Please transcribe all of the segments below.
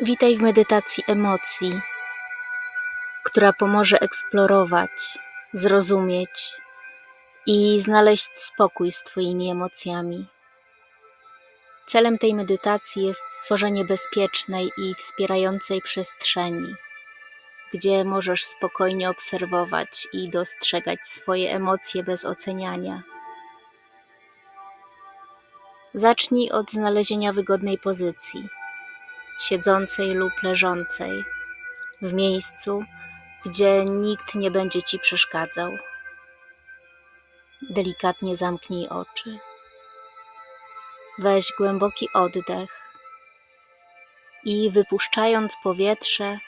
Witaj w medytacji emocji, która pomoże eksplorować, zrozumieć i znaleźć spokój z Twoimi emocjami. Celem tej medytacji jest stworzenie bezpiecznej i wspierającej przestrzeni, gdzie możesz spokojnie obserwować i dostrzegać swoje emocje bez oceniania. Zacznij od znalezienia wygodnej pozycji siedzącej lub leżącej, w miejscu, gdzie nikt nie będzie ci przeszkadzał. Delikatnie zamknij oczy. Weź głęboki oddech i wypuszczając powietrze,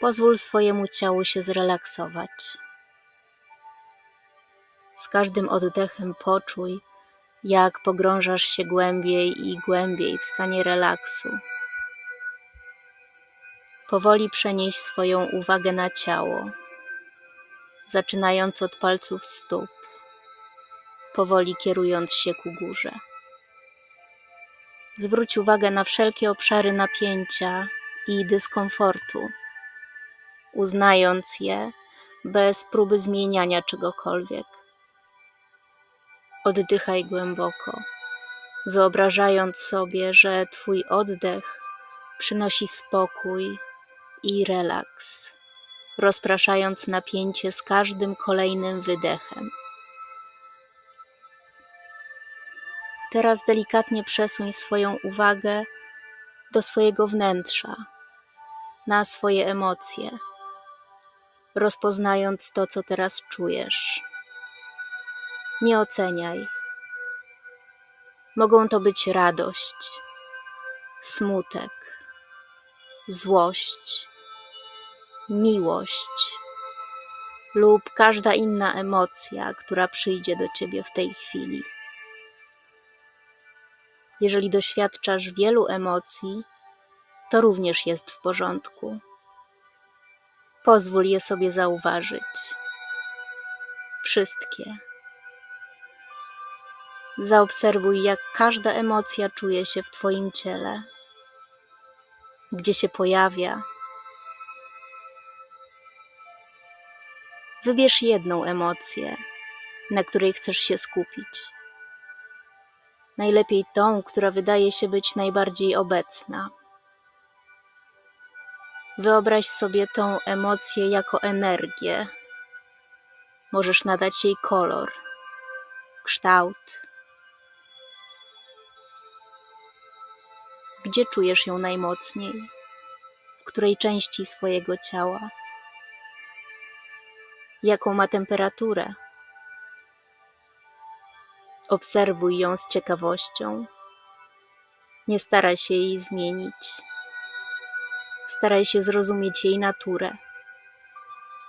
pozwól swojemu ciału się zrelaksować. Z każdym oddechem poczuj, jak pogrążasz się głębiej i głębiej w stanie relaksu. Powoli przenieś swoją uwagę na ciało, zaczynając od palców stóp, powoli kierując się ku górze. Zwróć uwagę na wszelkie obszary napięcia i dyskomfortu, uznając je bez próby zmieniania czegokolwiek. Oddychaj głęboko, wyobrażając sobie, że Twój oddech przynosi spokój i relaks, rozpraszając napięcie z każdym kolejnym wydechem. Teraz delikatnie przesuń swoją uwagę do swojego wnętrza, na swoje emocje, rozpoznając to, co teraz czujesz. Nie oceniaj. Mogą to być radość, smutek, złość, miłość lub każda inna emocja, która przyjdzie do ciebie w tej chwili. Jeżeli doświadczasz wielu emocji, to również jest w porządku. Pozwól je sobie zauważyć. Wszystkie. Zaobserwuj, jak każda emocja czuje się w Twoim ciele, gdzie się pojawia. Wybierz jedną emocję, na której chcesz się skupić. Najlepiej tą, która wydaje się być najbardziej obecna. Wyobraź sobie tą emocję jako energię. Możesz nadać jej kolor, kształt. Gdzie czujesz ją najmocniej? W której części swojego ciała? Jaką ma temperaturę? Obserwuj ją z ciekawością. Nie staraj się jej zmienić. Staraj się zrozumieć jej naturę,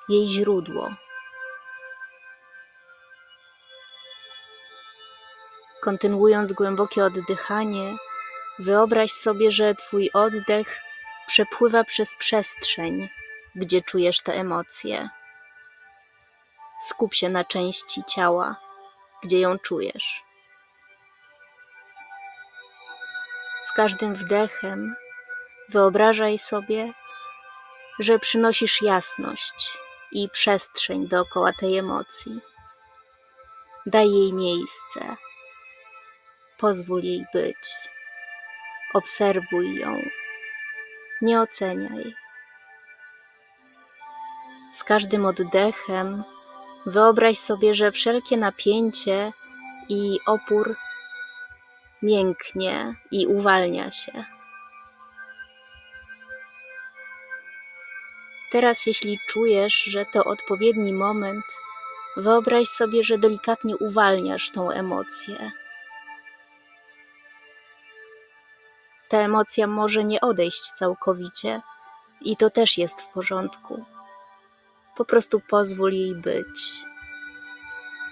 jej źródło. Kontynuując głębokie oddychanie, wyobraź sobie, że Twój oddech przepływa przez przestrzeń, gdzie czujesz te emocje. Skup się na części ciała, gdzie ją czujesz. Z każdym wdechem wyobrażaj sobie, że przynosisz jasność i przestrzeń dookoła tej emocji. Daj jej miejsce. Pozwól jej być. Obserwuj ją. Nie oceniaj. Z każdym oddechem wyobraź sobie, że wszelkie napięcie i opór mięknie i uwalnia się. Teraz, jeśli czujesz, że to odpowiedni moment, wyobraź sobie, że delikatnie uwalniasz tą emocję. Ta emocja może nie odejść całkowicie, i to też jest w porządku. Po prostu pozwól jej być.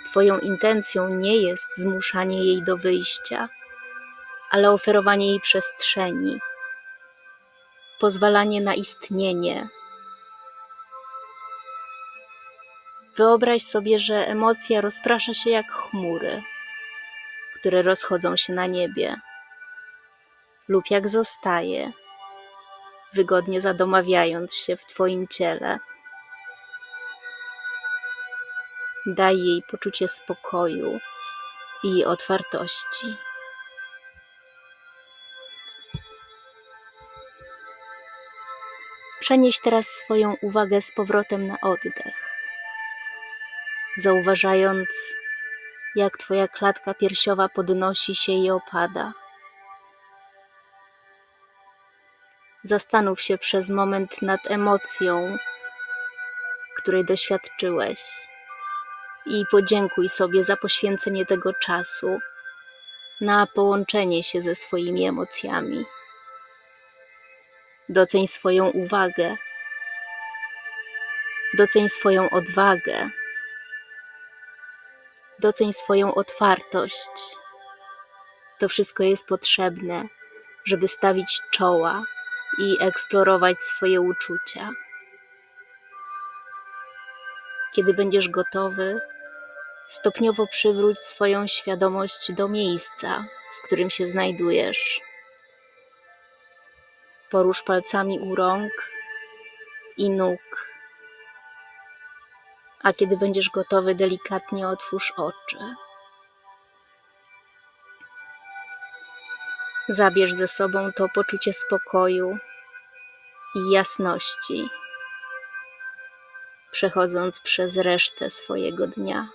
Twoją intencją nie jest zmuszanie jej do wyjścia, ale oferowanie jej przestrzeni, pozwalanie na istnienie. Wyobraź sobie, że emocja rozprasza się jak chmury, które rozchodzą się na niebie, lub jak zostaje wygodnie zadomawiając się w Twoim ciele. Daj jej poczucie spokoju i otwartości. Przenieś teraz swoją uwagę z powrotem na oddech, zauważając, jak Twoja klatka piersiowa podnosi się i opada. Zastanów się przez moment nad emocją, której doświadczyłeś, i podziękuj sobie za poświęcenie tego czasu na połączenie się ze swoimi emocjami. Doceń swoją uwagę, doceń swoją odwagę, doceń swoją otwartość. To wszystko jest potrzebne, żeby stawić czoła i eksplorować swoje uczucia. Kiedy będziesz gotowy, stopniowo przywróć swoją świadomość do miejsca, w którym się znajdujesz. Porusz palcami u rąk i nóg. A kiedy będziesz gotowy, delikatnie otwórz oczy. Zabierz ze sobą to poczucie spokoju i jasności, przechodząc przez resztę swojego dnia.